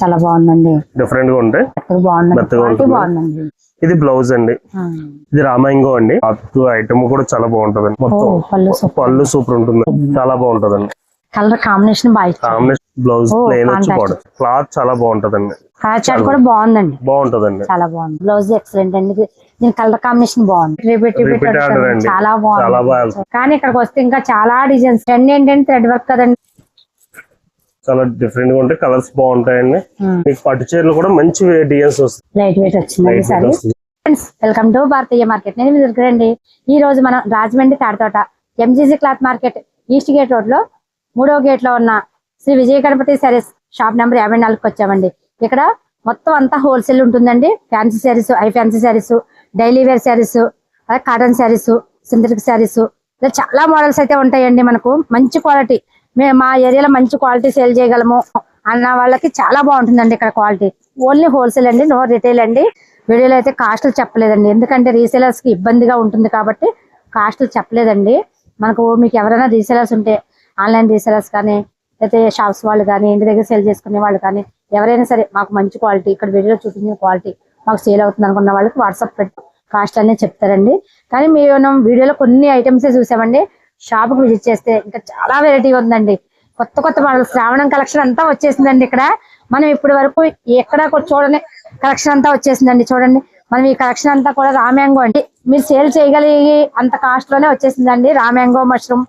చాలా బాగుందండి. డిఫరెంట్గా ఉంటాయి బాగుందండి. ఇది బ్లౌజ్ అండి. ఇది రామాయింగో అండి. ఐటమ్ కూడా చాలా బాగుంటది మొత్తం పళ్ళు సూపర్. పళ్ళు సూపర్ ఉంటుంది. చాలా బాగుంటది అండి colour combination combination blouse plain వచ్చి క్లాత్ చాలా బాగుంటది అండి కూడా బాగుందండి. బాగుంటదండి. చాలా బాగుంది. బ్లౌజ్ ఎక్సలెంట్ అండి. దీని కలర్ కాంబినేషన్ బాగుంది. చాలా బాగుంది. కానీ ఇక్కడికి వస్తే ఇంకా చాలా డిజైన్స్ ట్రెండ్ ఏంటంటే థ్రెడ్ వర్క్ కదండి. చాలా డిఫరెంట్గా ఉంటాయి. కలర్స్ బాగుంటాయండి. ఉమ్. మీకు పట్టు చీరలు కూడా మంచి డిజైన్స్ వస్తాయి. Light weight welcome to Bharatiya market నేను అండి. ఈ రోజు మనం Rajahmundry Tadathota MGC cloth market east gate రోడ్లో మూడో గేట్లో ఉన్న శ్రీ విజయ గణపతి సారీస్ షాప్ నెంబర్ యాభై నాలుగుకి వచ్చామండి. ఇక్కడ మొత్తం అంతా హోల్సేల్ ఉంటుందండి. Fancy saris I fancy saris daily wear saris cotton saris synthetic saris ఇలా చాలా మోడల్స్ అయితే ఉంటాయండి మనకు. మంచి క్వాలిటీ మేము మా ఏరియాలో మంచి క్వాలిటీ సేల్ చేయగలము అన్న వాళ్ళకి చాలా బాగుంటుందండి ఇక్కడ క్వాలిటీ. ఓన్లీ హోల్సేల్ అండి నో రిటైల్ అండి. వీడియోలో అయితే కాస్టులు చెప్పలేదండి. ఎందుకంటే రీసేలర్స్కి ఇబ్బందిగా ఉంటుంది కాబట్టి కాస్టులు చెప్పలేదండి. మనకు మీకు ఎవరైనా రీసేలర్స్ ఉంటే ఆన్లైన్ రీసేలర్స్ కానీ లేకపోతే షాప్స్ వాళ్ళు కానీ ఇంటి దగ్గర సేల్ చేసుకునే వాళ్ళు కానీ ఎవరైనా సరే మాకు మంచి క్వాలిటీ ఇక్కడ వీడియోలో చూపించిన క్వాలిటీ మాకు సేల్ అవుతుంది అనుకున్న వాళ్ళకి వాట్సాప్ పెట్టి కాస్ట్ అనేది చెప్తారండి. కానీ మేము వీడియోలో కొన్ని ఐటమ్స్ చూసామండి. షాప్కి విజిట్ చేస్తే ఇంకా చాలా వెరైటీ ఉందండి. కొత్త కొత్త మోడల్ శ్రావణం కలెక్షన్ అంతా వచ్చేసిందండి ఇక్కడ. మనం ఇప్పటి వరకు ఎక్కడ చూడని కలెక్షన్ అంతా వచ్చేసిందండి. చూడండి మనం ఈ కలెక్షన్ అంతా కూడా రామ్యాంగో అండి. మీరు సేల్ చేయగలిగి అంత కాస్ట్లోనే వచ్చేసిందండి రామ్యాంగో మష్రూమ్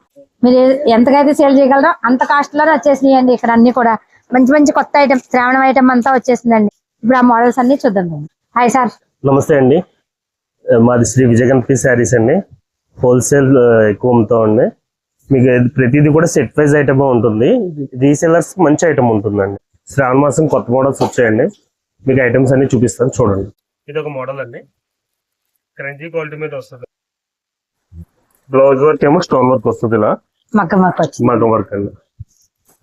మీరు ఎంతకైతే సేల్ చేయగలరో అంత కాస్ట్లోనే వచ్చేసినాయి అండి ఇక్కడ అన్ని కూడా. మంచి మంచి కొత్త ఐటమ్ శ్రావణం ఐటమ్ అంతా వచ్చేసిందండి. ఇప్పుడు ఆ మోడల్స్ అన్ని చూద్దాం. Hi sir. నమస్తే అండి. మాది శ్రీ విజయగణపతి శారీస్ అండి. హోల్సేల్ ఎక్కువ అమ్ముతామండి మీకు ఇది ప్రతిదీ కూడా సెట్ వైజ్ ఐటమ్ ఉంటుంది. రీసెలర్స్ మంచి ఐటమ్ ఉంటుందండి. శ్రావణ మాసం కొత్త మోడల్స్ వచ్చాయండి. మీకు ఐటమ్స్ అన్ని చూపిస్తాను చూడండి. ఇది ఒక మోడల్ అండి. క్రంచీ క్వాలిటీ మీద వస్తుంది. బ్లౌజ్ వర్క్ ఏమో స్టోన్ వర్క్ వస్తుంది ఇలా. మగ్గ మగ్గం వర్క్ అండి.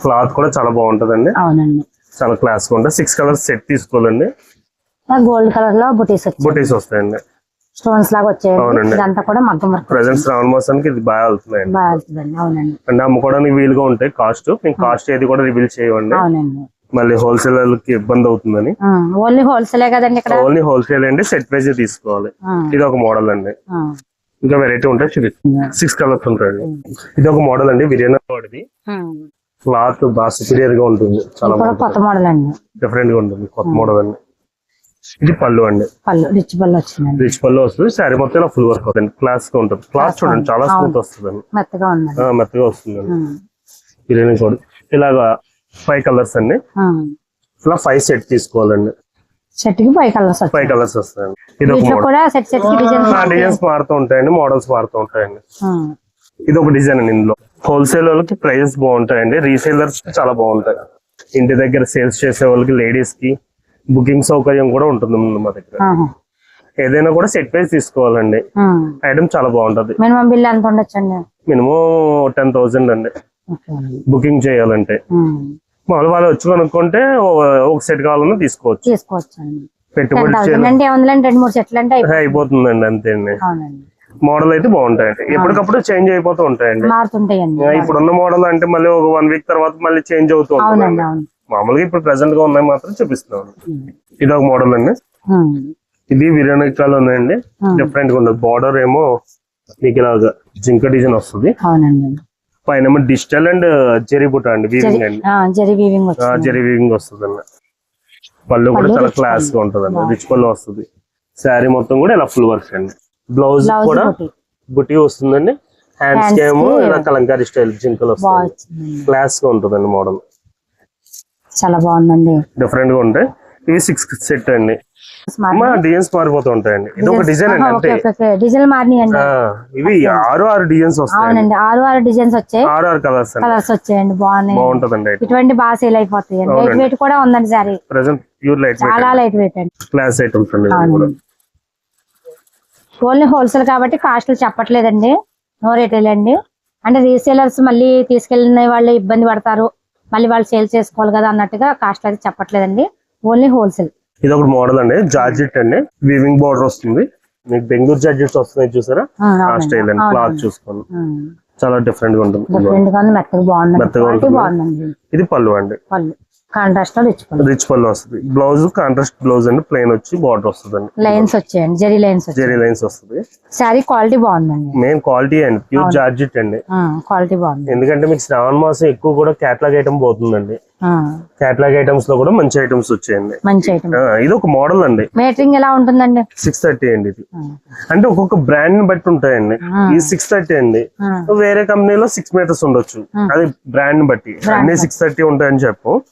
క్లాత్ కూడా చాలా బాగుంటుందండి. అవునండి. చాలా క్లాస్గా ఉంటుంది. సిక్స్ కలర్స్ సెట్ తీసుకోవాలండి. గోల్డ్ కలర్లో బుటీస్ బుటీస్ వస్తాయండి. స్టోన్స్ లాగా వచ్చాయండి. ఇదంతా కూడా మగ్గం వర్క్ ప్రజెంట్ శ్రావణ మాసానికి ఇది బాగా వెళ్తున్నాయండి. బాగా వెళ్తుందండి. అవునండి. అంటే అమ్ముకోవడానికి వీలుగా ఉంటాయి కాస్ట్. మేము కాస్ట్ ఏది కూడా రివీల్ చేయవండి. అవునండి. మళ్ళీ హోల్సేల్కి ఇబ్బంది అవుతుందని. ఓన్లీ హోల్సేలే కదండి ఇక్కడ? ఓన్లీ హోల్సేల్ అండి. సెట్ ప్రైజ్ తీసుకోవాలి. ఇది ఒక మోడల్ అండి. ఇంకా వెరైటీ ఉంటాయి. చూపిస్తాను సిక్స్ కలర్స్ ఉంటాయండి. ఇది ఒక మోడల్ అండి. బిర్యానీ వాడిది. క్లాత్ బాగా సుపీరియర్గా ఉంటుంది. చాలా కొత్త మోడల్ అండి. డిఫరెంట్గా ఉంటుంది. కొత్త మోడల్ అండి. ఇది పళ్ళు అండి. పళ్ళు రిచ్ పళ్ళు వచ్చిందండి రిచ్ పళ్ళు వస్తుంది. శారీ మొత్తం ఫుల్ వర్క్ అవుతుంది. క్లాస్గా ఉంటుంది. క్లాత్ చూడండి చాలా స్మూత్ వస్తుంది మెత్తగా మెత్తగా వస్తుందండి ఉమ్. బిర్యానీ కూడా ఇలాగా ఫైవ్ కలర్స్ అండి. ఇలా ఫైవ్ సెట్ తీసుకోవాలండి. కి ఫైవ్ కలర్స్ ఫైవ్ వచ్చాయి కలర్స్ వస్తాయండి. ఇది కూడా సెట్ సెట్ డిజైన్స్ డిజైన్స్ మారుతూ ఉంటాయండి. మోడల్స్ మారుతూ ఉంటాయండి. ఇది ఒక డిజైన్ అండి ఇందులో. హోల్సేల్ వాళ్ళకి ప్రైజెస్ బాగుంటాయండి. రీసేలర్స్ చాలా బాగుంటాయి. ఇంటి దగ్గర సేల్స్ చేసే వాళ్ళకి లేడీస్కి బుకింగ్ సౌకర్యం కూడా ఉంటుంది మా దగ్గర. ఏదైనా కూడా సెట్ ప్రైస్ తీసుకోవాలండి. ఐటమ్ చాలా బాగుంటది. మినిమం బిల్ ఎంత ఉండొచ్చండి? మినిమం టెన్ థౌసండ్ అండి. బుకింగ్ చేయాలంటే. మామూలు వాళ్ళు వచ్చి కనుక్కుంటే ఒక సెట్ కావాలన్నా తీసుకోవచ్చు. తీసుకోవచ్చండి. టెన్ పెట్టుబడి. అయిపోతుందండి అంతే అండి అవునండి. మోడల్ అయితే బాగుంటాయండి. ఎప్పటికప్పుడు చేంజ్ అయిపోతూ ఉంటాయండి. మారుతుంటాయండి. ఇప్పుడున్న మోడల్ అంటే మళ్ళీ ఒక వన్ వీక్ తర్వాత మళ్ళీ చేంజ్ అవుతూ ఉంటుంది. మామూలుగా ఇప్పుడు ప్రెసెంట్గా ఉన్నాయి మాత్రం చూపిస్తున్నాం ఉమ్. ఇది ఒక మోడల్ అండి. ఉమ్. ఇది విరియనికాలు ఉన్నాయండి. Hmm. డిఫరెంట్గా ఉంటుంది బార్డర్ ఏమో మీకు ఇలాగా జింక డిజైన్ వస్తుంది. పైన డిజిటల్ అండ్ జెరీ బుట్ట అండి వీవింగ్ అండి. జరీ వీవింగ్ వస్తుంది. అండి పళ్ళు కూడా చాలా క్లాస్గా ఉంటుంది అండి రిచ్ పళ్ళు వస్తుంది. శారీ మొత్తం కూడా ఇలా ఫుల్ వర్క్ అండి. బ్లౌజ్ కూడా బుట్టి. వస్తుందండి. హ్యాండ్స్ ఏమో ఇలా కలంకారీ స్టైల్ జింకలు వచ్చిందండి క్లాస్గా ఉంటుందండి మోడల్ చాలా బాగుందండి. డిఫరెంట్గా ఉంటాయి ఇవి సిక్స్ సెట్ అండి. స్మార్ట్ మా డిజైన్స్ మారిపోతూ ఉంటాయండి. ఇది ఒక డిజైన్ అండి ఆహా, అంటే ఓకే, ఓకే, ఓకే. డిజైన్ మారినాయండి. ఆ, ఇవి ఆరు ఆరు డిజైన్స్ వస్తాయండి. అవునండి ఆరు ఆరు డిజైన్స్ వచ్చాయి. ఆరు ఆరు కలర్స్ వచ్చాయండి బాగున్నాయి. బాగుంటదండి ఇటువంటి బాగా సేల్ అయిపోతాయి లైట్ వెయిట్ కూడా ఉందండి సారీ ప్రెసెంట్ ప్యూర్ లైట్ చాలా లైట్ వెయిట్ అండి. క్లాస్ ఐటమ్స్ ఓన్లీ హోల్సేల్ కాబట్టి కాస్ట్లు చెప్పట్లేదండి. నో రిటైల్ అండి. అంటే రీసేలర్స్ మళ్ళీ తీసుకెళ్ళిన వాళ్ళు ఇబ్బంది పడతారు. మళ్ళీ వాళ్ళు సేల్ చేసుకోవాలి కదా అన్నట్టుగా కాస్ట్ అయితే చెప్పట్లేదండి. Only wholesale. ఇది ఒక మోడల్ అండి జార్జెట్ అండి. వీవింగ్ బార్డర్ వస్తుంది. మీకు బెంగళూరు జార్జెట్స్ వస్తున్నాయి చూసారా? ఆ స్టైల్ అండి క్లాత్ చూసుకోండి చాలా డిఫరెంట్గా ఉంటుంది. మెత్తగా బాగుంది. ఇది పళ్ళు అండి. పళ్ళు. కాంట్రాస్ట్లో తెచ్చుకోండి రిచ్ పళ్ళు వస్తుంది. బ్లౌజ్ కాంట్రాస్ట్ బ్లౌజ్ అండి ప్లెయిన్ వచ్చి బార్డర్ వస్తుంది అండి లైన్స్ వచ్చాయండి జెరీ లైన్స్ జెరీ లైన్స్ వస్తుంది. శారీ క్వాలిటీ బాగుందండి. మెయిన్ క్వాలిటీ అండి ప్యూర్ జార్జెట్ అండి. క్వాలిటీ బాగుంది. ఎందుకంటే మీకు శ్రావణ మాసం ఎక్కువ కూడా క్యాట్లాగ్ ఐటమ్ పోతుందండి. ఆ, క్యాట్లాగ్ ఐటమ్స్లో కూడా మంచి ఐటమ్స్ వచ్చాయండి. మంచి ఐటమ్ ఇది ఒక మోడల్ అండి. మేటరింగ్ ఎలా ఉంటుందండి? సిక్స్ థర్టీ అండి ఇది. అంటే ఒక్కొక్క బ్రాండ్ని బట్టి ఉంటాయండి. ఈ సిక్స్ థర్టీ అండి. వేరే కంపెనీలో సిక్స్ మీటర్స్ ఉండొచ్చు. అది బ్రాండ్ని బట్టి. అన్ని సిక్స్ థర్టీ ఉంటాయని చెప్పు.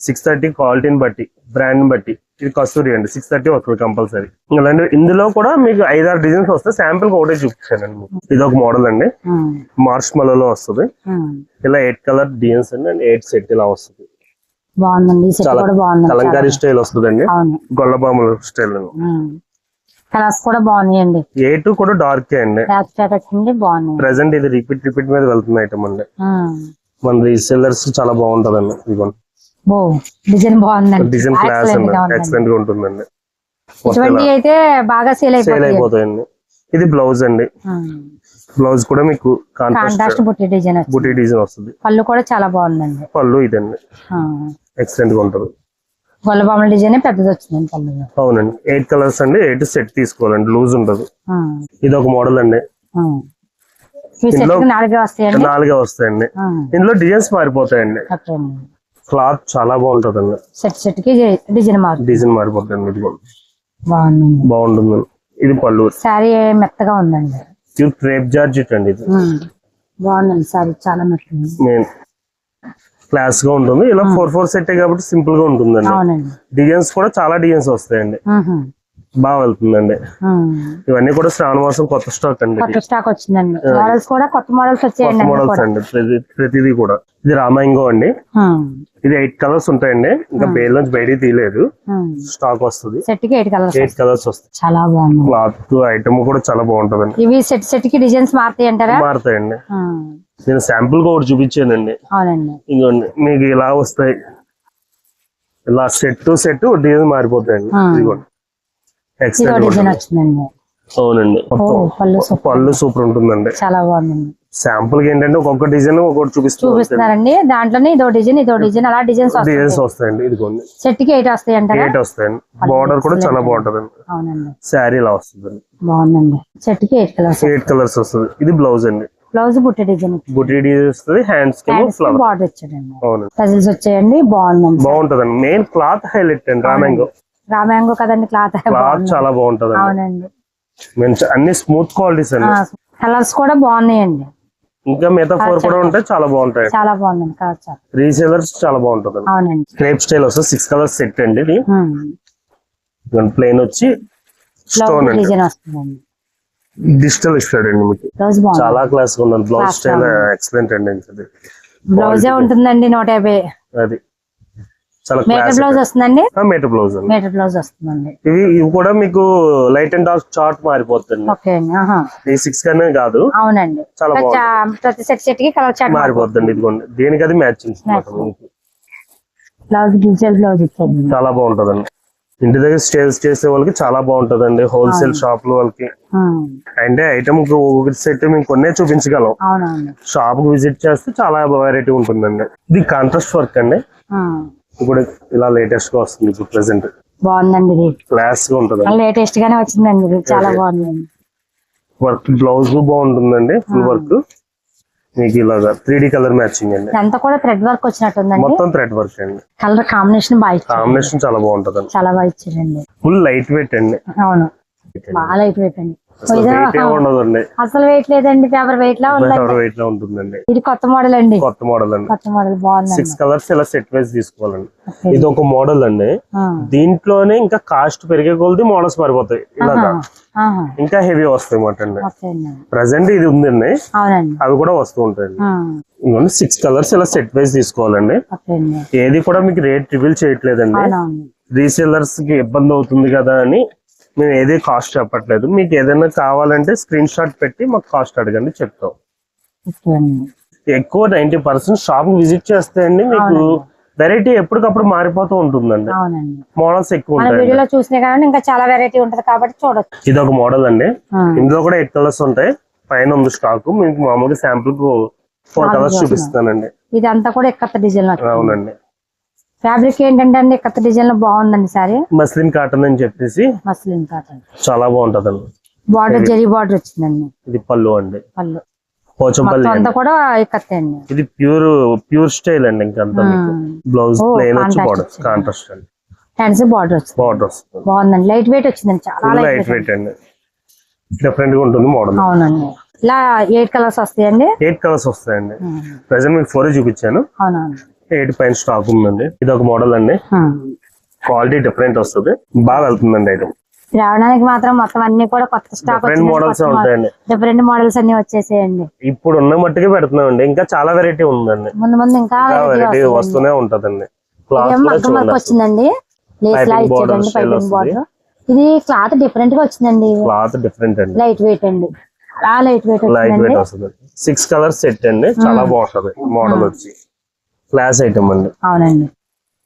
సిక్స్ థర్టీ క్వాలిటీని బట్టి బ్రాండ్ని బట్టి. ఇది కస్తూరి అండి. సిక్స్ థర్టీ వస్తుంది కంపల్సరీ. అలాంటి ఇందులో కూడా మీకు ఐదారు డిజైన్స్ వస్తాయి. శాంపుల్ ఒకటే చూపించానండి. ఇది ఒక మోడల్ అండి. మార్చ్ మలలో వస్తుంది. ఇలా ఎయిట్ కలర్ డిజైన్స్ అండి. అండ్ ఎయిట్ సెట్ ఇలా వస్తుంది. కలంకారీ స్టైల్ వస్తుందండి. అవును. గొల్లబాముల స్టైల్ కలర్స్ కూడా బాగున్నాయండి. ఎయిట్ కూడా డార్క్ అండి. బాగున్నాయి. ప్రెసెంట్ ఇది రిపీట్ రిపీట్ మీద వెళ్తున్న ఐటమ్ అండి. ఉమ్. మన రీసెల్లర్స్ చాలా బాగుంటదండి. ఇదిగోండి. ఓ డిజైన్ బాగుందండి. డిజైన్ క్లాస్ Excellent అండి గా ఉందండి. ఎక్సలెంట్గా ఉంటుందండి. ఇటువంటి అయితే బాగా సేల్ సేల్ అయిపోతాయి అయిపోతాయండి. ఇది బ్లౌజ్ అండి. బ్లౌజ్ కూడా మీకు కాంట్రాస్ట్ బుట్టి డిజైన్ వచ్చింది బుటీ డిజైన్ వస్తుంది. పళ్ళు కూడా చాలా బాగుందండి. పళ్ళు ఇదండి. ఎక్సలెంట్గా ఉంటుంది. గొల్లబాముల డిజైన్ పెద్దది వచ్చిందండి పళ్ళు అవునండి. ఎయిట్ కలర్స్ అండి. ఎయిట్ సెట్ తీసుకోవాలండి. లూజ్ ఉమ్, ఇది ఒక మోడల్ అండి. నాలుగే వస్తాయండి? నాలుగే వస్తాయండి. ఇందులో డిజైన్స్ మారిపోతాయండి. క్లాత్ చాలా బాగుంటదండి. సెట్ సెట్కి డిజైన్ మారుతుంది డిజైన్ మారిపోతాయండి ఇది బాగుందండి. బాగుంటుంది. ఇది పళ్ళు. శారీ మెత్తగా ఉందండి. క్రేప్ జార్జెట్ అండి ఇది. బాగుందండి చాలా మెత్తగా క్లాస్గా ఉంటుంది. ఇలా ఫోర్ ఫోర్ సెట్ కాబట్టి సింపుల్గా ఉంటుందండి డిజైన్స్ కూడా చాలా డిజైన్స్ వస్తాయండి. బాగా వెళ్తుందండి. ఇవన్నీ కూడా శ్రావణ మాసం కొత్త స్టాక్ అండి. కొత్త స్టాక్ వచ్చిందండి. మోడల్స్ కూడా కొత్త మోడల్స్ వచ్చాయండి మోడల్స్ కూడా. అండి. ప్రతి ప్రతిదీ కూడా. ఇది రామాయింగో అండి. ఇది ఎయిట్ కలర్స్ ఉంటాయండి. ఇంకా బేల్ నుంచి బయటికి తీయలేదు. స్టాక్ వస్తుంది. సెట్కి ఎయిట్ కలర్స్ ఎయిట్ కలర్స్ వస్తాయి. చాలా బాగుంది. క్లాత్ ఐటమ్ కూడా చాలా బాగుంటదండి. ఇవి సెట్ సెట్కి డిజైన్స్ మారుతాయి అంటారా? మారుతాయండి. నేను శాంపుల్గా ఒకటి చూపించానండి. అవునండి. ఇంకోండి మీకు ఇలా వస్తాయి. ఇలా సెట్ టు సెట్ డిజైన్ మారిపోతాయండి. ఇదిగోండి. డిజైన్ వచ్చిందండి. అవునండి. పళ్ళు సూపర్. ఉంటుందండి. చాలా బాగుందండి. శాంపుల్కి ఏంటంటే ఒక్కొక్క డిజైన్ ఒక్కొక్కటి చూపిస్తుంది చూపిస్తున్నారండి. దాంట్లోనే ఇదో డిజైన్ ఇదో డిజైన్ అలా డిజైన్స్ డిజైన్స్ వస్తాయండి ఇదిగోండి. సెట్కి ఎయిట్ వస్తాయి అంటారా? ఎయిట్ వస్తాయండి. బార్డర్ కూడా చాలా బాగుంటదండి. అవునండి. శారీ ఇలా వస్తుందండి. బాగుందండి. సెట్కి ఎయిట్ కలర్స్ ఎయిట్ కలర్స్ వస్తుంది. ఇది బ్లౌజ్ అండి. బ్లౌజ్ బుట్ట డిజైన్. బుటీ డిజైన్ వస్తుంది. హ్యాండ్స్ బార్డర్ అవునండి. పజిల్స్ వచ్చాయండి. బాగుందండి. బాగుంటదండి. మెయిన్ క్లాత్ హైలైట్ అండి రామాంగో రామ్యాంగో కదండి క్లాత్ క్లాత్ చాలా బాగుంటదండి. అవునండి. అన్ని స్మూత్ క్వాలిటీస్ అండి. కలర్స్ కూడా బాగున్నాయండి. ఇంకా మిగతా ఫోర్ కూడా ఉంటాయి చాలా బాగుంటాయి. చాలా బాగుందండి కలర్ చాలా. రీసేలర్స్ చాలా బాగుంటదండి. అవునండి. క్రేప్ స్టైల్ వస్తుంది సిక్స్ కలర్స్ సెట్ అండి ఇది. ప్లెయిన్ వచ్చి స్టోన్ బ్లౌజ్ అండి. డిజైన్ వస్తుందండి. డిజిటల్ ఇస్తాడండి మీకు. బ్లౌజ్ బాగుంది. చాలా క్లాస్ ఉందండి. బ్లౌజ్ స్టైల్ ఎక్సలెంట్ అండి. బ్లౌజే ఉంటుందండి నూట యాభై. అది. మీటర్ బ్లౌజ్ వస్తుందండి? మీటర్ బ్లౌజ్ అండి. మీటర్ బ్లౌజ్ వస్తుందండి. ఇవి ఇవి కూడా మీకు లైట్ అండ్ డార్క్ చార్ట్ మారిపోతుంది ఓకే. ఈ సిక్స్ కనే కాదు. అవునండి. చాలా ప్రతి- ప్రతి సెట్ సెట్కి కలర్ చాట్ మారిపోతుంది. ఇదిగోండి. దేనికి అది మ్యాచింగ్ బ్లౌజ్ డిజిటల్ బ్లౌజ్ ఇచ్చాడు చాలా బాగుంటదండి. ఇంటి దగ్గర సేల్స్ చేసే వాళ్ళకి చాలా బాగుంటదండి. హోల్సేల్ షాప్ వాళ్ళకి. అంటే ఐటమ్ ఒకటి సెట్ మేము కొన్నే చూపించగలం. షాప్కు విజిట్ చేస్తే చాలా వెరైటీ ఉంటుందండి. ఇది కాంట్రాస్ట్ వర్క్ అండి. ఇప్పుడు ఇలా లేటెస్ట్గా వస్తుంది ఇప్పుడు ప్రెసెంట్ బాగుందండి ఇది. క్లాస్గా ఉంటుంది. లేటెస్ట్ గానే వచ్చిందండి ఇది. చాలా బాగుందండి. వర్క్ బ్లౌజ్ బాగుంటుందండి ఫుల్ వర్క్ మీకు ఇలాగా త్రీ డి కలర్ మ్యాచింగ్ అండి. ఇదంతా కూడా థ్రెడ్ వర్క్ వచ్చినట్టుందండి. మొత్తం థ్రెడ్ వర్క్ అండి. కలర్ కాంబినేషన్ బాగా కాంబినేషన్ చాలా బాగుంటదండి. చాలా బాగా ఇచ్చారండి. ఫుల్ లైట్ వెయిట్ అండి. అవును. బాగా లైట్ వెయిట్ అండి. అసలు? వెయిట్ లేదండి పేపర్ వెయిట్ లా ఉందండి. వెయిట్లో ఉంటుందండి. ఇది కొత్త మోడల్ అండి. కొత్త మోడల్ అండి. కొత్త మోడల్ బాగుందండి. సిక్స్ కలర్స్ ఇలా సెట్ వైజ్ తీసుకోవాలండి. ఇది ఒక మోడల్ అండి. దీంట్లోనే ఇంకా కాస్ట్ పెరిగే కొలది మోడల్స్ మారిపోతాయి. ఇలాగా. ఆహా. ఇంకా హెవీ వస్తాయి మాట అండి. ప్రజెంట్ ఇది ఉందండి. అవి కూడా వస్తూ ఉంటాయండి. ఆ. ఇంకొన్ని సిక్స్ కలర్స్ ఇలా సెట్ వైజ్ తీసుకోవాలండి. ఏది కూడా మీకు రేట్ రివీల్ చేయట్లేదండి. రీసేలర్స్కి ఇబ్బంది అవుతుంది కదా అని మేము ఏది కాస్ట్ చెప్పట్లేదు. మీకు ఏదైనా కావాలంటే స్క్రీన్ షాట్ పెట్టి మాకు కాస్ట్ అడగండి చెప్తాం. ఎక్కువ నైన్టీ పర్సెంట్ షాప్ విజిట్ చేస్తే అండి మీకు వెరైటీ ఎప్పటికప్పుడు మారిపోతూ ఉంటుందండి. మోడల్స్ ఎక్కువ వీడియోలో చూసినా కానీ ఇంకా చాలా వెరైటీ ఉంటది కాబట్టి చూడొచ్చు. ఇది ఒక మోడల్ అండి. ఇందులో కూడా ఎయిట్ కలర్స్ ఉంటాయి. పైన ఉంది స్టాక్ మీకు మామూలుగా శాంపుల్కు ఫోర్ కలర్స్ చూపిస్తానండి. ఇదంతా కూడా ఎక్కత డిజైన్ అవునండి. ఫ్యాబ్రిక్ ఏంటంటే అండి కొత్త డిజైన్లో బాగుందండి సారీ. మస్లిన్ కాటన్ అని చెప్పేసి మస్లిన్ కాటన్. చాలా బాగుంటదండి. బార్డర్ జరీ బార్డర్ వచ్చిందండి. ఇది పళ్ళు అండి. పళ్ళు. పోచంపల్లి అంతా అండి. కూడా అండి. ఇది ప్యూర్ ప్యూర్ స్టైల్ అండి ఇంకంతా బ్లౌజ్ ప్లెయిన్ వచ్చి బార్డర్. కాంట్రాస్ట్ అండి. హ్యాండ్స్ బార్డర్ వచ్చింది. బార్డర్ వస్తుంది. బాగుందండి. లైట్ వెయిట్ వచ్చిందండి. చాలా లైట్ వెయిట్ అండి. డిఫరెంట్గా ఉంటుంది మోడల్ అవునండి. ఇలా ఎయిట్ కలర్స్ వస్తాయండి? ఎయిట్ కలర్స్ వస్తాయండి. ఉమ్. ప్రెసెంట్ మీకు ఫోర్ చూపించాను. అవునవును. ఎయిట్ పైన స్టాక్ ఉందండి. ఇది ఒక మోడల్ అండి. క్వాలిటీ డిఫరెంట్ వస్తుంది. బాగా వెళ్తుందండి ఐటమ్. రావడానికి మాత్రం మొత్తం అన్ని కూడా కొత్త స్టాక్ డిఫరెంట్ మోడల్స్ ఉంటాయండి డిఫరెంట్ మోడల్స్ అన్ని వచ్చేసేయండి. ఇప్పుడు ఉన్న మట్టుకే పెడుతున్నామండి. ఇంకా చాలా వెరైటీ ఉందండి. ముందు ముందు ఇంకా వెరైటీ. వస్తూనే ఉంటదండి. వచ్చిందండి లేస్ లా పైపింగ్. బార్డర్ ఇది క్లాత్ డిఫరెంట్గా వచ్చిందండి. క్లాత్ డిఫరెంట్ అండి. లైట్ వెయిట్ అండి. చాలా లైట్ వెయిట్ లైట్ వెయిట్ వస్తుంది. సిక్స్ కలర్ సెట్ అండి. చాలా బాగుంటది మోడల్ వచ్చి. క్లాస్ ఐటమ్ అండి. అవునండి.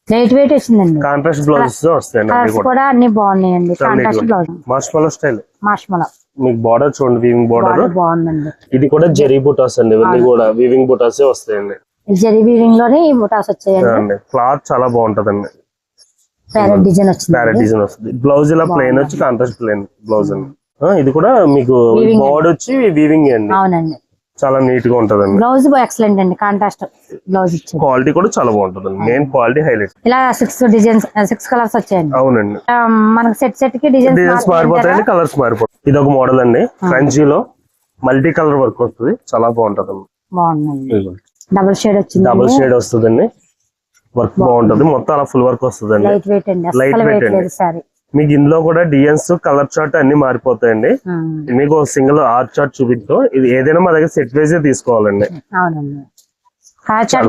లైట్ వెయిట్ వచ్చిందండి కాంట్రాస్ట్ బ్లౌజెస్ వస్తాయండి కూడా. అన్ని బాగున్నాయండి. Contrast blouse marshmallow style marshmallow మీకు బార్డర్ చూడండి వీవింగ్ బార్డర్ బాగుందండి. ఇది కూడా జెరీ బుటాస్ అండి. ఇవన్నీ కూడా వీవింగ్ బుటాసే వస్తాయండి. జరీ వీవింగ్లోనే ఈ బుటాస్ వచ్చాయండి. క్లాత్ చాలా బాగుంటదండి. ప్యారెట్ డిజైన్ వచ్చింది ప్యారెట్ డిజైన్ వస్తుంది. బ్లౌజ్ ఇలా ప్లెయిన్ వచ్చి కాంట్రాస్ట్ ప్లెయిన్ బ్లౌజ్ అండి. ఆ, ఇది కూడా మీకు బోర్డ్ వచ్చి వీవింగ్ అండి. అవునండి. చాలా నీట్గా ఉంటదండి. బ్లౌజ్ ఎక్సలెంట్ అండి. కాంట్రాస్ట్ బ్లౌజ్ క్వాలిటీ కూడా చాలా బాగుంటదండి. మెయిన్ క్వాలిటీ హైలైట్ ఇలా సిక్స్ డిజైన్స్ సిక్స్ కలర్స్ వచ్చాయండి. అవునండి. మనకి సెట్ సెట్కి డిజైన్స్ డిజైన్స్ మారిపోతాయండి కలర్స్ మారిపోతాయి. ఇది ఒక మోడల్ అండి. క్రంచీలో మల్టీ కలర్ వర్క్ వస్తుంది. చాలా బాగుంటది బాగుందండి. డబుల్ షేడ్ వచ్చింది డబుల్ షేడ్ వస్తుందండి. వర్క్ బాగుంటది. మొత్తం అలా ఫుల్ వర్క్ వస్తుందండి. లైట్ వెయిట్ అండి weight వెయిట్ అండి. మీకు ఇందులో కూడా డిజైన్స్ కలర్ చార్ట్ అన్ని మారిపోతాయండి. మీకు సింగిల్ ఆర్ట్ చార్ట్ చూపిస్తాం ఇది ఏదైనా మా దగ్గర సెట్ వైజ్ తీసుకోవాలండి.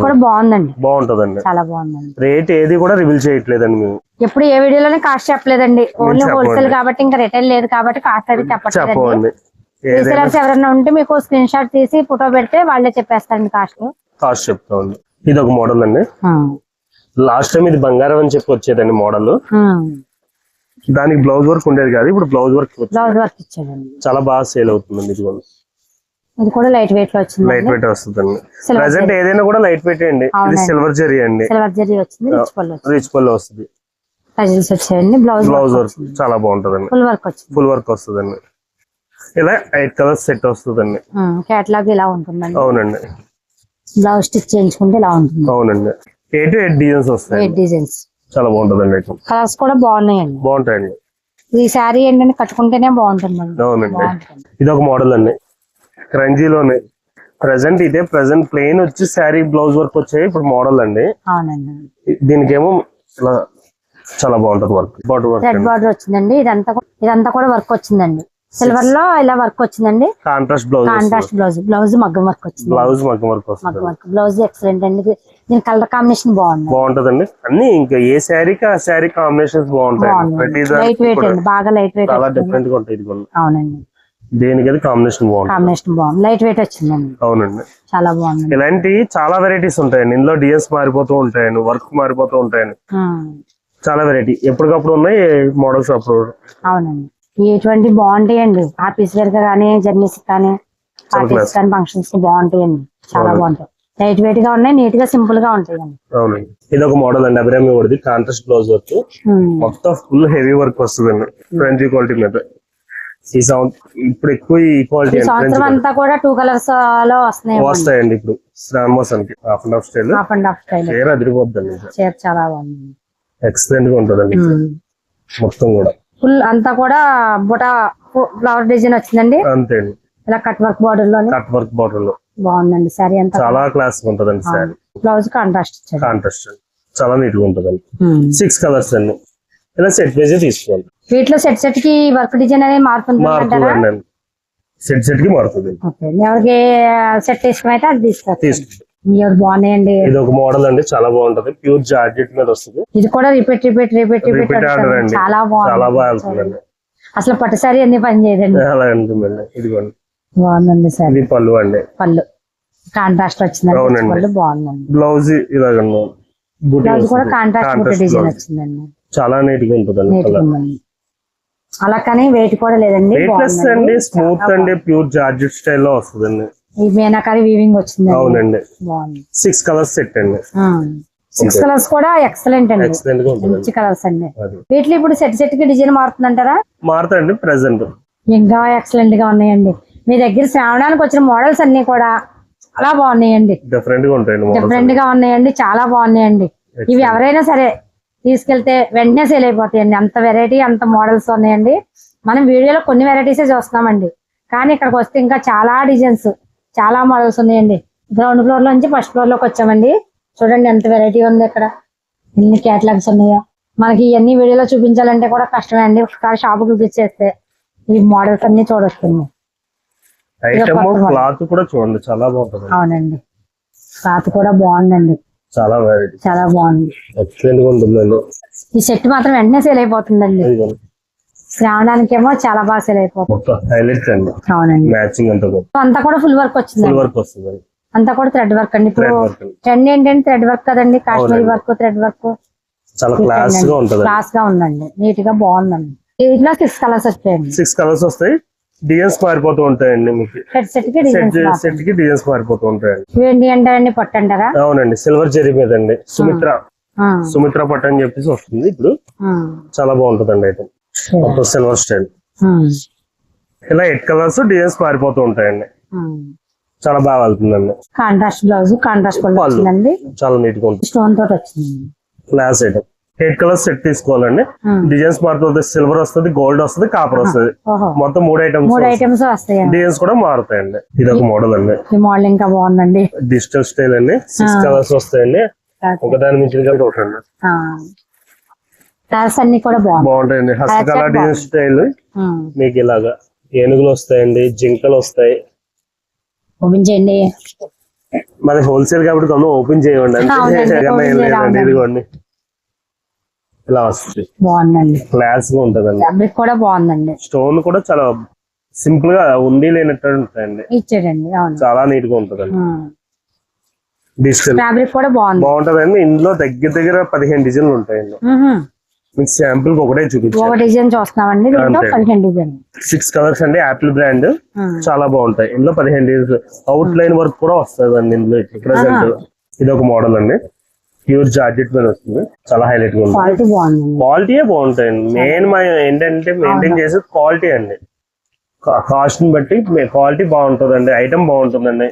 కూడా బాగుందండి. బాగుంటదండి. చాలా బాగుందండి. రేట్ ఏది కూడా రివీల్ చేయట్లేదండి మేము. ఎప్పుడు ఏ వీడియోలోనే కాస్ట్ చెప్పలేదండి. ఓన్లీ. హోల్సేల్ కాబట్టి ఇంకా రిటైల్ లేదు కాబట్టి కాస్ట్ అది చెప్పండి. రీసెలర్స్ ఎవరైనా ఉంటే మీకు స్క్రీన్ షాట్ తీసి ఫోటో పెడితే వాళ్ళే చెప్పేస్తారండి కాస్ట్. కాస్ట్ చెప్తామండి. ఇది ఒక మోడల్ అండి. లాస్ట్ టైం ఇది బంగారం అని చెప్పి వచ్చేదండి మోడల్ దానికి బ్లౌజ్ వర్క్ ఉండేది కాదు. ఇప్పుడు బ్లౌజ్ వర్క్ బ్లౌజ్ వర్క్ ఇచ్చాడండి చాలా బాగా సేల్ అవుతుందండి ఇది కూడా. ఇది కూడా లైట్ వెయిట్లో లైట్ వచ్చింది వెయిట్ వస్తుందండి. ప్రజెంట్ ఏదైనా కూడా లైట్ వెయిట్ అండి. ఇది. సిల్వర్ జరీ అండి. సిల్వర్ జరీ వచ్చింది రిచ్ పళ్ళు రిచ్ పళ్ళు వస్తుంది. టజిల్స్ వచ్చాయండి. బ్లౌజ్ బ్లౌజ్ వర్క్ చాలా బాగుంటదండి. ఫుల్ వర్క్ వచ్చింది. ఫుల్ వర్క్ వస్తుందండి. ఇలా ఎయిట్ కలర్స్ సెట్ వస్తుందండి. కేటలాగ్ ఇలా ఉంటుందండి. అవునండి. బ్లౌజ్ స్టిచ్ చేయించుకుంటే ఇలా ఉంటుంది. అవునండి. ఎయిట్ ఎయిట్ డిజైన్స్ వస్తాయి ఎయిట్ డిజైన్స్ చాలా బాగుంటదండి కలర్స్ కూడా బాగున్నాయండి. బాగుంటాయండి. ఈ శారీ ఏంటంటే కట్టుకుంటేనే బాగుంటుంది అవునండి. ఇది ఒక మోడల్ అండి. క్రంజీలోనే. ప్రజెంట్ ఇదే ప్రజెంట్ ప్లెయిన్ వచ్చి శారీ బ్లౌజ్ వర్క్ వచ్చాయి ఇప్పుడు మోడల్ అండి. దీనికేమో ఇలా చాలా బాగుంటది వర్క్ రెడ్ బార్డర్ వచ్చిందండి. ఇదంతా కూడా- ఇదంతా కూడా వర్క్ వచ్చిందండి. సిల్వర్లో ఇలా వర్క్ వచ్చిందండి. Contrast blouse contrast blouse blouse మగ్గం వర్క్ వచ్చింది. బ్లౌజ్ మగ్గం వర్క్ మగ్గం వర్క్ బ్లౌజ్ ఎక్సలెంట్ అండి. దీని కలర్ కాంబినేషన్ బాగుంది. బాగుంటదండి. అన్ని ఇంకా ఏ శారీకి ఆ శారీ కాంబినేషన్స్ బాగుంటాయి. బాగుంది. లైట్ వెయిట్ అండి. బాగా లైట్ వెయిట్ చాలా డిఫరెంట్గా ఉంటాయి అవునండి. దేనికి అది కాంబినేషన్ బాగుంటుంది. కాంబినేషన్ బాగుంది. లైట్ వెయిట్ వచ్చిందండి. అవునండి. చాలా బాగుంది. ఇలాంటి చాలా వెరైటీస్ ఉంటాయండి. ఇందులో డిఎస్ మారిపోతూ ఉంటాయండి. వర్క్ మారిపోతూ ఉంటాయండి. చాలా వెరైటీ ఎప్పటికప్పుడు ఉన్నాయి మోడల్స్ అప్పుడు? అవునండి. ఇటువంటి బాగుంటాయండి. ఆఫీస్ వేర్ కానీ జర్నీస్ కానీ పార్టీస్. కానీ ఫంక్షన్స్ బాగుంటాయండి. చాలా. బాగుంటాయి. లైట్ వెయిట్గా ఉన్నాయి నీట్గా సింపుల్గా అవునండి. ఇది ఒక మోడల్ అండి అభిరామి వాడిది కాంట్రాస్ట్ బ్లౌజ్ వర్క్. మొత్తం ఫుల్ హెవీ వర్క్ వస్తుందండి. ఫ్రెంచ్ క్వాలిటీ మీద. ఈ సౌండ్ ఇప్పుడు ఎక్కువ ఈ క్వాలిటీ సంవత్సరం అంతా కూడా టూ కలర్స్లో వస్తున్నాయి వస్తాయండి ఇప్పుడు. శ్రావణ మాసానికి half and half style half and half style చీర అదిరిపోద్దండి చీర చాలా బాగుంది. ఎక్సలెంట్గా ఉంటుందండి మొత్తం కూడా. ఫుల్ అంతా కూడా బుట ఫ్లవర్ డిజైన్ వచ్చిందండి. అంతే అండి. ఇలా కట్ వర్క్ బార్డర్లోనే. కట్ వర్క్ బార్డర్లో. బాగుందండి. సారీ అంతా చాలా క్లాస్ ఉంటుందండి శారీ బ్లౌజ్ కాంట్రాస్ట్ ఇచ్చాడు కాంట్రాస్ట్ అండి చాలా నీట్గా ఉంటుందండి సిక్స్ కలర్స్ అండి. ఇలా సెట్ వేజ్ తీసుకోవాలి వీటిలో సెట్ సెట్కి వర్క్ డిజైన్ అనేది మారుతుంది సెట్ సెట్కి మారుతుంది. ఓకే. ఎవరికి సెట్ ఇష్టమైతే అది తీసుకోవచ్చు తీసుకుంటాం బాగున్నాయండి? ఇది ఒక మోడల్ అండి. చాలా బాగుంటది. ప్యూర్ జార్జెట్ మీద వస్తుంది. ఇది కూడా repeat repeat repeat repeat order అండి చాలా చాలా బాగా బాగుంది వెళ్తుందండి. అసలు పట్టు సారీ ఎన్ని పని చేయదండి? అలా ఉంటుందండి ఇదిగోండి. బాగుందండి సారీ. ఇది పళ్ళు అండి. పళ్ళు. కాంట్రాస్ట్ వచ్చిందండి. పళ్ళు బాగుందండి. బ్లౌజ్ ఇలాగండి బ్లౌజ్ కూడా. Contrast design. వచ్చిందండి. చాలా నీట్గా ఉంటుందండి ఉందండి. అలా కానీ వెయిట్ కూడా లేదండి. అండి. స్మూత్ అండి ప్యూర్ జార్జెట్ స్టైల్లో వస్తుందండి. ఈ మీనాకారి వీవింగ్ వచ్చిందండి. అవునండి. సిక్స్ కలర్స్ సెట్ అండి. సిక్స్ కలర్స్ కూడా ఎక్సలెంట్ అండి. మంచి కలర్స్ అండి. వీటిలో ఇప్పుడు సెట్ సెట్కి డిజైన్ మారుతుందంటారా? మారుతాయండి ప్రెసెంట్ ఇంకా ఎక్సలెంట్గా ఉన్నాయండి. మీ దగ్గర శ్రావణానికి వచ్చిన మోడల్స్ అన్ని కూడా చాలా బాగున్నాయండి. డిఫరెంట్గా ఉంటాయండి డిఫరెంట్గా ఉన్నాయండి చాలా బాగున్నాయండి. ఇవి ఎవరైనా సరే తీసుకెళ్తే వెంటనే సేల్ అయిపోతాయండి. అంత వెరైటీ అంత మోడల్స్ ఉన్నాయండి. మనం వీడియోలో కొన్ని వెరైటీసే చూస్తున్నామండి. కానీ ఇక్కడికి వస్తే ఇంకా చాలా డిజైన్స్ చాలా మోడల్స్ ఉన్నాయండి. గ్రౌండ్ ఫ్లోర్ నుంచి ఫస్ట్ ఫ్లోర్లోకి వచ్చామండి. చూడండి ఎంత వెరైటీ ఉంది ఇక్కడ. ఎన్ని క్యాటలాగ్స్ ఉన్నాయో. మనకి ఇవన్నీ వీడియోలో చూపించాలంటే కూడా కష్టమే అండి. ఒకసారి షాప్ చూపించేస్తే ఈ మోడల్స్ అన్ని చూడొస్తుంది ఐటమ్. క్లాత్ కూడా చూడండి చాలా బాగుంటుంది. అవునండి. క్లాత్ కూడా బాగుందండి. చాలా వెరైటీ చాలా బాగుంది. ఎక్సలెంట్గా ఉంటుందండి ఈ సెట్ మాత్రం వెంటనే సేల్ అయిపోతుందండి. శ్రావణానికేమో చాలా బాగా సేల్ అయిపోతుంది. మొత్తం హైలైట్ అండి. అవునండి. మ్యాచింగ్ అంతా అంతా కూడా ఫుల్ వర్క్ ఫుల్ వచ్చిందండి వర్క్ వస్తుంది. అంతా కూడా థ్రెడ్ వర్క్ అండి. ఇప్పుడు ట్రెండ్ ఏంటంటే థ్రెడ్ వర్క్ కదండి. కాశ్మీరీ. వర్క్ థ్రెడ్ వర్క్ చాలా క్లాస్గా ఉంటది క్లాస్గా ఉందండి. నీట్గా బాగుందండి. ఇట్లా సిక్స్ కలర్స్ వచ్చాయండి. సిక్స్ కలర్స్ వస్తాయి. డిజైన్స్ మారిపోతూ ఉంటాయండి మీకు. సెట్కి సెట్కి డిజైన్స్ మారిపోతూ ఉంటాయండి. ఇవేంటి అంటారండి పట్టు అంటారా? అవునండి సిల్వర్ జెరీ మీద అండి సుమిత్ర సుమిత్ర పట్టు అని చెప్పేసి వస్తుంది ఇప్పుడు. చాలా బాగుంటుందండి ఐటమ్ మొత్తం సిల్వర్ స్టైల్. ఇలా ఎయిట్ కలర్స్ డిజైన్స్ మారిపోతూ ఉంటాయండి. చాలా బాగా వెళ్తుందండి. కాంట్రాస్ట్ బ్లౌజ్ కాంట్రాస్ట్ చాలా నీట్గా ఉంటుంది. స్టోన్ తోటి వచ్చిందండి. Class item eight colours set తీసుకోవాలండి. డిజైన్స్ మారుతుంది సిల్వర్ వస్తుంది గోల్డ్ వస్తుంది కాపర్ వస్తుంది. మొత్తం మూడు ఐటమ్స్ మూడు ఐటమ్స్ వస్తాయండి డిజైన్స్ కూడా మారుతాయండి. ఇది ఒక మోడల్ అండి. ఈ మోడల్ ఇంకా బాగుందండి. డిజిటల్ స్టైల్ అండి. సిక్స్. కలర్స్ వస్తాయండి. ఒకదాని మించిన కలిపి ఒకటి అండి. కలర్స్ అన్ని కూడా బాగున్నాయి బాగుంటాయండి. హస్తకళ డిజైన్. స్టైల్. మీకు ఇలాగా ఏనుగులు వస్తాయండి జింకలు వస్తాయి. ఓపెన్ చేయండి. మరి హోల్సేల్ కాబట్టి ఓపెన్ చేయండి. ఇదిగోండి. ఇలా వస్తుంది. బాగుందండి. క్లాస్గా ఉంటదండి. ఫ్యాబ్రిక్ కూడా బాగుందండి. స్టోన్ కూడా చాలా సింపుల్గా ఉండి లేనట్టు ఉంటాయండి. ఇచ్చాడండి అవును. చాలా నీట్గా ఉంటదండి. డిజిటల్ ఫ్యాబ్రిక్ కూడా బాగుంది. బాగుంటదండి. ఇందులో దగ్గర దగ్గర పదిహేను డిజైన్లు ఉంటాయండి. మీకు శాంపుల్ ఒకటే ఒక చూపించాను డిజైన్ చూస్తున్నామండి. దీంట్లో అంతే. పదిహేను డిజైన్ సిక్స్ కలర్స్ అండి. యాపిల్ బ్రాండ్ చాలా బాగుంటాయి. ఇందులో పదిహేను డిజైన్స్ అవుట్ లైన్ వర్క్ కూడా వస్తుంది అండి ఇందులో ప్రెసెంట్. ఇది ఒక మోడల్ అండి. ప్యూర్ జార్జెట్ మీద వస్తుంది. చాలా హైలైట్గా బాగుందండి క్వాలిటీయే బాగుంటాయండి. మెయిన్ మా ఏంటంటే మెయింటైన్ చేసేది క్వాలిటీ అండి. కాస్ట్ని బట్టి క్వాలిటీ బాగుంటుందండి. ఐటమ్ బాగుంటుందండి.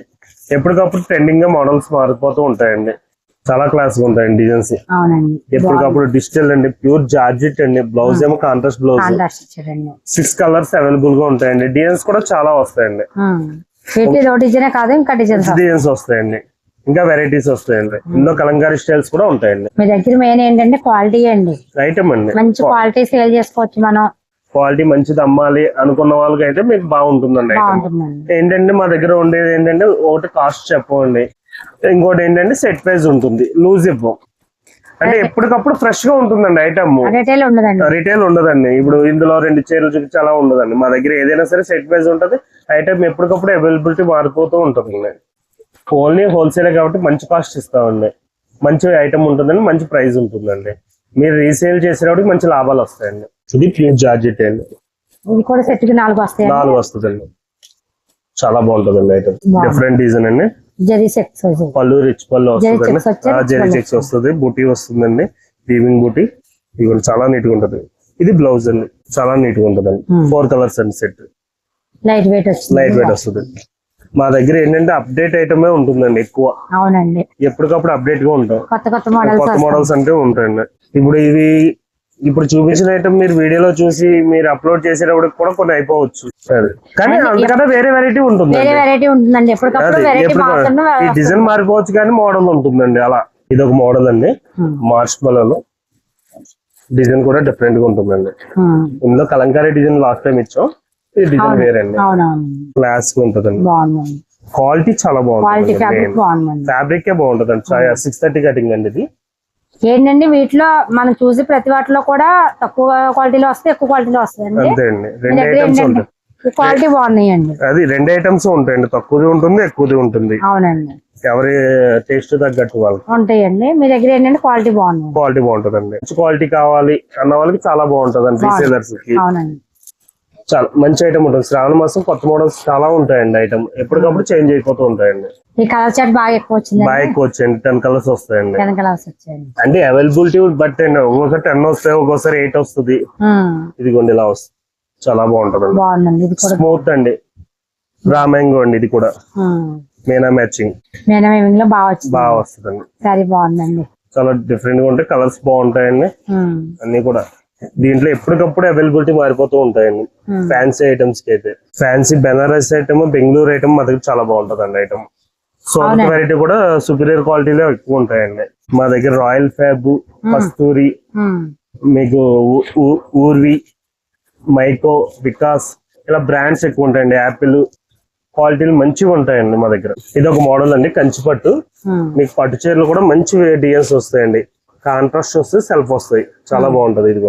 ఎప్పటికప్పుడు ట్రెండింగ్గా మోడల్స్ మారిపోతూ ఉంటాయండి. చాలా క్లాస్గా ఉంటాయండి డిజైన్స్ ఎప్పటికప్పుడు డిజిటల్ అండి. ప్యూర్ జార్జెట్ అండి. బ్లౌజ్ ఏమో కాంట్రాస్ట్ బ్లౌజ్ సిక్స్ కలర్స్ అవైలబుల్గా ఉంటాయండి. డిజైన్స్ కూడా చాలా వస్తాయండి. డిజైన్స్ వస్తాయండి. ఇంకా వెరైటీస్ వస్తాయండి. ఇందులో కలంకారీ స్టైల్స్ కూడా ఉంటాయండి. మీ దగ్గర మెయిన్ ఏంటంటే క్వాలిటీ అండి. ఐటమ్ అండి. మంచి క్వాలిటీ సేల్ చేసుకోవచ్చు మనం. క్వాలిటీ మంచిది అమ్మాలి అనుకున్న వాళ్ళకి అయితే మీకు బాగుంటుందండి ఏంటంటే మా దగ్గర ఉండేది ఏంటంటే ఒకటి కాస్ట్ చెప్పండి ఇంకోటి ఏంటంటే సెట్ ప్రైస్ ఉంటుంది. లూజ్ ఇవ్వం. అంటే ఎప్పటికప్పుడు ఫ్రెష్గా ఉంటుందండి ఐటమ్ రిటైల్ ఉండదండి. రిటైల్ ఉండదండి. ఇప్పుడు ఇందులో రెండు చీరలు చూపించి అలా ఉండదండి. మా దగ్గర ఏదైనా సరే సెట్ ప్రైస్ ఉంటుంది. ఐటమ్ ఎప్పటికప్పుడు అవైలబిలిటీ మారిపోతూ ఉంటుంది ఓన్లీ హోల్సేల్ కాబట్టి మంచి కాస్ట్ ఇస్తామండి. మంచి ఐటమ్ ఉంటుందండి మంచి ప్రైస్ ఉంటుందండి. మీరు రీసేల్ చేసేటప్పుడు మంచి లాభాలు వస్తాయండి. ఇది ప్యూర్ జార్జెట్ అండి. ఇది కూడా సెట్కి నాలుగు వస్తాయి నాలుగు వస్తుందండి. చాలా బాగుంటుందండి ఐటమ్. డిఫరెంట్ డిజైన్ అండి. జరీ సెక్స్ పళ్ళు రిచ్ పళ్ళు రిచ్ జరీ చెక్స్ వస్తుంది బూటీ వస్తుందండి. వీవింగ్ బూటీ. ఇది కూడా చాలా నీట్గా ఉంటుంది. ఇది బ్లౌజ్ అండి. చాలా నీట్గా ఉంటుందండి. Hmm. ఫోర్ కలర్స్ అండి set light weight light weight వస్తుంది. మా దగ్గర ఏంటంటే అప్డేట్ ఐటమే ఉంటుందండి ఎక్కువ. అవునండి. ఎప్పటికప్పుడు అప్డేట్గా ఉంటాం కొత్త కొత్త మోడల్స్ కొత్త మోడల్స్ అంటే ఉంటాయండి. ఇప్పుడు ఇవి ఇప్పుడు చూపించిన ఐటమ్ మీరు వీడియోలో చూసి మీరు అప్లోడ్ చేసేటప్పుడు కూడా కొన్ని అయిపోవచ్చు. కానీ అది అందుకన్నా వేరే వెరైటీ ఉంటుంది వేరే వెరైటీ ఉంటుందండి. ఈ డిజైన్ మారిపోవచ్చు కానీ మోడల్ ఉంటుందండి. అలా. ఇది ఒక మోడల్ అండి. మార్చ్లో డిజైన్ కూడా డిఫరెంట్గా ఉంటుందండి. ఇందులో కలంకారీ డిజైన్ లాస్ట్ టైం ఇచ్చాం. డిజైన్ వేరే అండి అవునవును. క్లాస్ ఉంటుందండి. క్వాలిటీ చాలా బాగుంటుంది ఫ్యాబ్రిక్ బాగుంటుందండి. సిక్స్ థర్టీ కటింగ్ అండి ఇది. ఏంటండి వీటిలో మనం చూసి ప్రతి వాటిలో కూడా తక్కువ క్వాలిటీలో వస్తాయి ఎక్కువ క్వాలిటీలో వస్తాయండి. అంతే అండి. రెండు ఐటమ్స్ ఉంటాయి. క్వాలిటీ బాగున్నాయండి. అది రెండు ఐటమ్స్ ఉంటాయండి. తక్కువది ఉంటుంది ఎక్కువది ఉంటుంది. అవునండి. ఎవరి టేస్ట్ తగ్గట్టు వాళ్ళకి. ఉంటాయండి. మీ దగ్గర ఏంటంటే క్వాలిటీ బాగుంది క్వాలిటీ బాగుంటుందండి. మంచి క్వాలిటీ కావాలి అన్న వాళ్ళకి చాలా రీసేలర్స్కి. అవునండి. చాలా మంచి ఐటమ్ ఉంటుంది. శ్రావణ మాసం కొత్త మోడల్స్ చాలా ఉంటాయండి ఐటమ్ ఎప్పటికప్పుడు చేంజ్ అయిపోతూ ఉంటాయండి. ఈ కలర్ చాట్ బాగా ఎక్కువ వచ్చింది బాగా ఎక్కువ వచ్చాయండి టెన్ కలర్స్ వస్తాయండి. టెన్ కలర్స్ వచ్చాయండి. అంటే అవైలబిలిటీ బట్ అండి. ఒక్కొక్కసారి టెన్ వస్తాయి ఒక్కొక్కసారి ఎయిట్ వస్తుంది. ఇదిగోండి ఇలా వస్తుంది. చాలా బాగుంటదండి. బాగుందండి. ఇది కూడా స్మూత్ అండి. రామ్యాంగో అండి ఇది కూడా. మీనా మ్యాచింగ్ మేడం ఏమింగ్లో బాగా వచ్చింది. బాగా వస్తుందండి. సారీ బాగుందండి. చాలా డిఫరెంట్గా ఉంటాయి కలర్స్ బాగుంటాయండి. అన్ని కూడా. దీంట్లో ఎప్పటికప్పుడు అవైలబిలిటీ మారిపోతూ ఉంటాయండి. Hmm. ఫ్యాన్సీ ఐటమ్స్కి అయితే. Fancy Banaras item Bengaluru item మా దగ్గర చాలా బాగుంటదండి ఐటమ్ సోనట్ అవునండి. వెరైటీ కూడా సుపీరియర్ క్వాలిటీలో ఎక్కువ ఉంటాయండి. మా దగ్గర రాయల్ ఫ్యాబ్ కస్తూరి మీకు ఊర్వి మైకో వికాస్ ఇలా బ్రాండ్స్ ఎక్కువ ఉంటాయండి. యాపిల్ క్వాలిటీలు మంచిగా ఉంటాయండి మా దగ్గర. ఇది ఒక మోడల్ అండి కంచిపట్టు. ఉమ్, మీకు పట్టు చీరలు కూడా మంచి డిజైన్స్ వస్తాయండి. కాంట్రాస్ట్ వస్తే సెల్ఫ్ వస్తాయి. చాలా బాగుంటది ఇది.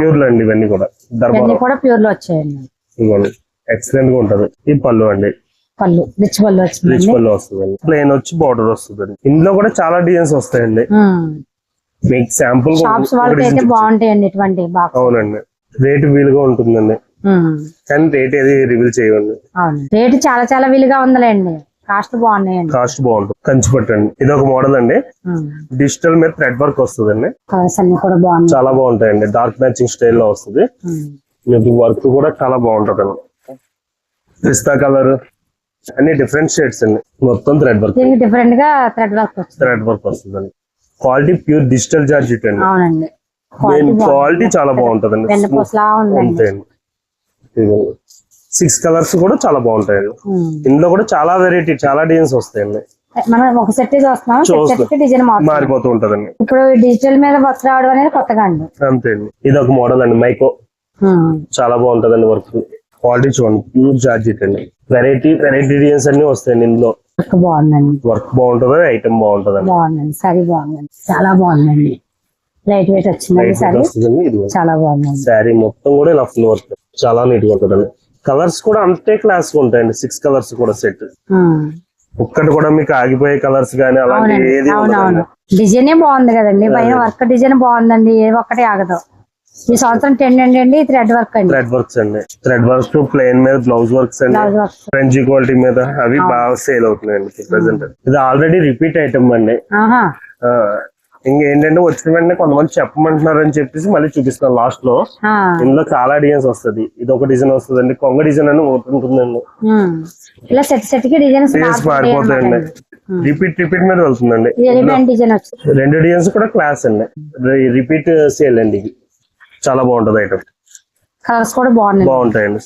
ప్యూర్ అండి ఇవన్నీ కూడా. దర్బార్. కూడా ప్యూర్లో వచ్చాయండి. ఇవ్వండి ఎక్సలెంట్గా ఉంటది. ఇది పళ్ళు అండి. పళ్ళు రిచ్ పళ్ళు రిచ్ వచ్చిందండి పళ్ళు వస్తుందండి. ప్లేన్ వచ్చి బార్డర్ వస్తుందండి. ఇందులో కూడా చాలా డిజైన్స్ వస్తాయండి. మీకు శాంపుల్ బాగుంటాయండి ఇటువంటి అవునండి. రేటు వీలుగా ఉంటుందండి. కానీ రేట్ ఏది రివీల్ చేయండి రేటు చాలా చాలా విలుగా ఉందిలేండి. కాస్ట్ బాగున్నాయండి. కాస్ట్ బాగుంటుంది. కంచి పట్టండి ఇది ఒక మోడల్ అండి. డిజిటల్ మీద థ్రెడ్ వర్క్ వస్తుందండి. కలర్స్ అన్ని కూడా బాగున్నాయి. చాలా బాగుంటాయండి. డార్క్ మ్యాచింగ్ స్టైల్లో వస్తుంది. ఉమ్, మీకు వర్క్ కూడా చాలా బాగుంటది. అండి పిస్తా కలర్. అన్ని డిఫరెంట్ షేడ్స్ అండి. మొత్తం థ్రెడ్ వర్క్. డిఫరెంట్గా థ్రెడ్ వర్క్ థ్రెడ్ వర్క్ వస్తుందండి. క్వాలిటీ ప్యూర్ డిజిటల్ జార్జెట్ అండి. అవునండి. క్వాలిటీ చాలా బాగుంటదండి. ఉందండి. ఉంటాయండి సిక్స్ కలర్స్ కూడా చాలా బాగుంటాయండి. ఉమ్. ఇందులో కూడా చాలా వెరైటీ చాలా డిజైన్స్ వస్తాయండి. మనం ఒక సెట్ చూస్తున్నాం డిజైన్ మారిపోతూ ఉంటదండి. ఇప్పుడు డిజిటల్ మీద వర్క్ రావడం అనేది కొత్తగా అండి. అంతే అండి ఇది ఒక మోడల్ అండి మైకో ఉమ్, చాలా బాగుంటదండి వర్క్ క్వాలిటీ చూడండి ప్యూర్ జార్జెట్ అండి. వెరైటీ వెరైటీ డిజైన్స్ అన్ని వస్తాయండి ఇందులో. వర్క్ బాగుందండి. వర్క్ బాగుంటది? ఐటమ్ బాగుంటదండి. బాగుందండి సరీ బాగుందండి. చాలా బాగుందండి. లైట్ వెయిట్ వచ్చిందండి సరీ చాలా బాగుందండి. శారీ మొత్తం కూడా ఇలా ఫుల్ వర్క్ చాలా నీట్గా ఉంటదండి. కలర్స్ కూడా అంతే క్లాస్గా ఉంటాయండి. సిక్స్ కలర్స్ కూడా సెట్ ఒక్కటి కూడా మీకు ఆగిపోయే కలర్స్ కానీ అలాంటి ఏది ఉండదండి. డిజైనే బాగుంది కదండి. పైన వర్క్ డిజైన్ బాగుందండి. ఏ ఒక్కటే ఆగదు. ఈ సంవత్సరం టెన్ అండి అండి థ్రెడ్ వర్క్ అండి. థ్రెడ్ వర్క్స్ అండి. థ్రెడ్ వర్క్స్ ప్లెయిన్ మీద బ్లౌజ్ వర్క్స్ అండి. ఫ్రెంచ్ క్వాలిటీ మీద అవి బాగా సేల్ అవుతున్నాయండి. ప్రెసెంట్ ఇది ఆల్రెడీ రిపీట్ ఐటమ్ అండి. ఇంకేంటంటే వచ్చిన వెంటనే కొంతమంది చెప్పమంటున్నారు అని చెప్పేసి మళ్ళీ చూపిస్తాను లాస్ట్లో. ఇందులో చాలా డిజైన్స్ వస్తది. ఇది ఒక డిజైన్ వస్తుంది అండి కొంగ డిజైన్ అని ఉంటుందండి. ఉమ్. ఇలా సెట్ సెట్కి డిజైన్స్ డిజైన్స్ మారిపోతాయండి. రిపీట్ రిపీట్ మీద వెళ్తుందండి. రెండు డిజైన్స్ కూడా క్లాస్ అండి. రిపీట్ సేల్ అండి ఇది. చాలా బాగుంటది ఐటమ్ కలర్స్ కూడా బాగున్నాయి. బాగుంటాయండి.